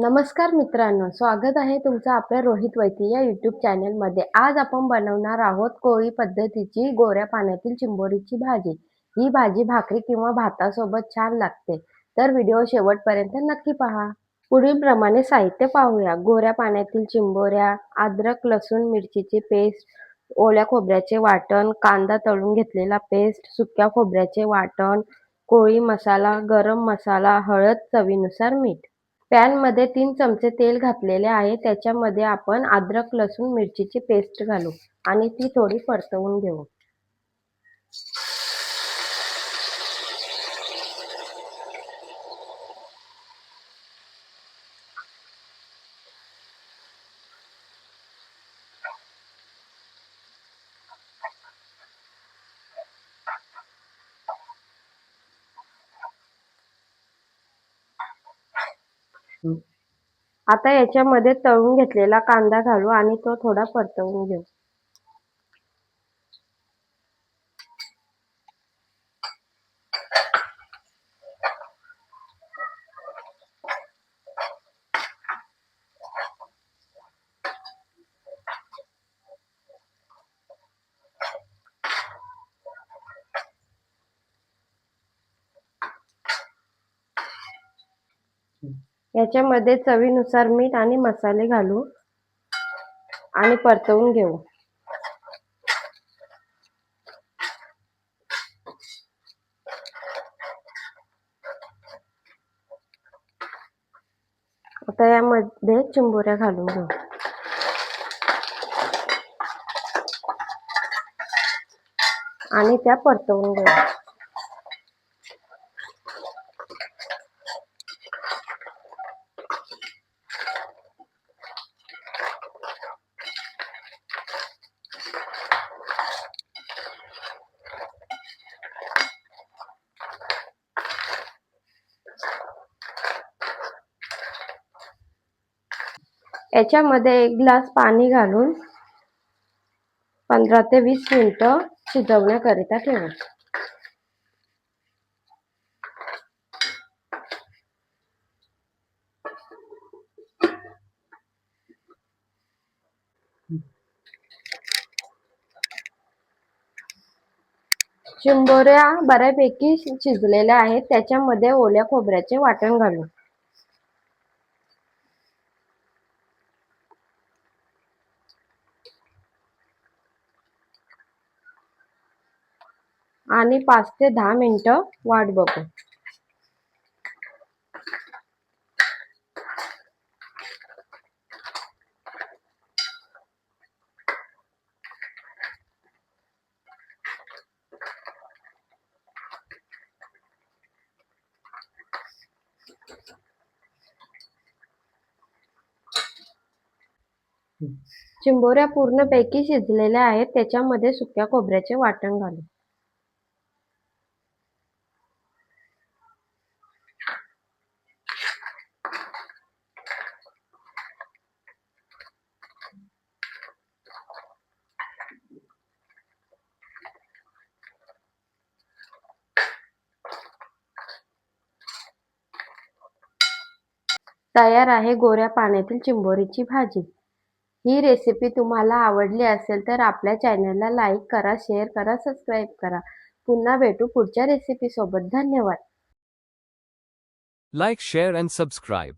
नमस्कार मित्रांनो स्वागत आहे तुमचं आपल्या रोहित वैती या युट्यूब चॅनलमध्ये आज आपण बनवणार आहोत कोळी पद्धतीची गोऱ्या पाण्यातील चिंबोरीची भाजी. ही भाजी भाकरी किंवा भातासोबत छान लागते. तर व्हिडिओ शेवटपर्यंत नक्की पहा. पुढीलप्रमाणे साहित्य पाहूया. गोऱ्या पाण्यातील चिंबोऱ्या अद्रक लसूण मिरचीची पेस्ट ओल्या खोबऱ्याचे वाटण कांदा तळून घेतलेला पेस्ट सुक्या खोबऱ्याचे वाटण कोळी मसाला गरम मसाला हळद चवीनुसार मीठ. पॅनमध्ये तीन चमचे तेल घातलेले आहे. त्याच्यामध्ये आपण अद्रक लसूण मिरचीची पेस्ट घालू आणि ती थोडी परतवून घेऊ. आता याच्यामध्ये तळून घेतलेला कांदा घालू आणि तो थोडा परतवून घेऊ. याच्यामध्ये चवीनुसार मीठ आणि मसाले घालू आणि परतवून घेऊ. आता यामध्ये चिंबोऱ्या घालून घेऊ. आणि त्या परतवून घेऊ. याच्यामध्ये एक ग्लास पाणी घालून पंधरा ते वीस मिनटं शिजवण्याकरिता ठेवा. शिंबोऱ्या बऱ्यापैकी शिजलेल्या आहेत त्याच्यामध्ये ओल्या खोबऱ्याचे वाटण घालू आणि पाच ते दहा मिनटं वाट बघू. चिंबोऱ्या पूर्णपैकी शिजलेल्या आहेत त्याच्यामध्ये सुक्या खोबऱ्याचे वाटण घालू. तयार आहे गोऱ्या पाण्यातील चिंबोरीची भाजी. ही रेसिपी तुम्हाला आवडली असेल तर आपल्या चॅनलला लाईक करा शेअर करा सबस्क्राईब करा. पुन्हा भेटू पुढच्या रेसिपी सोबत. धन्यवाद. Like share and subscribe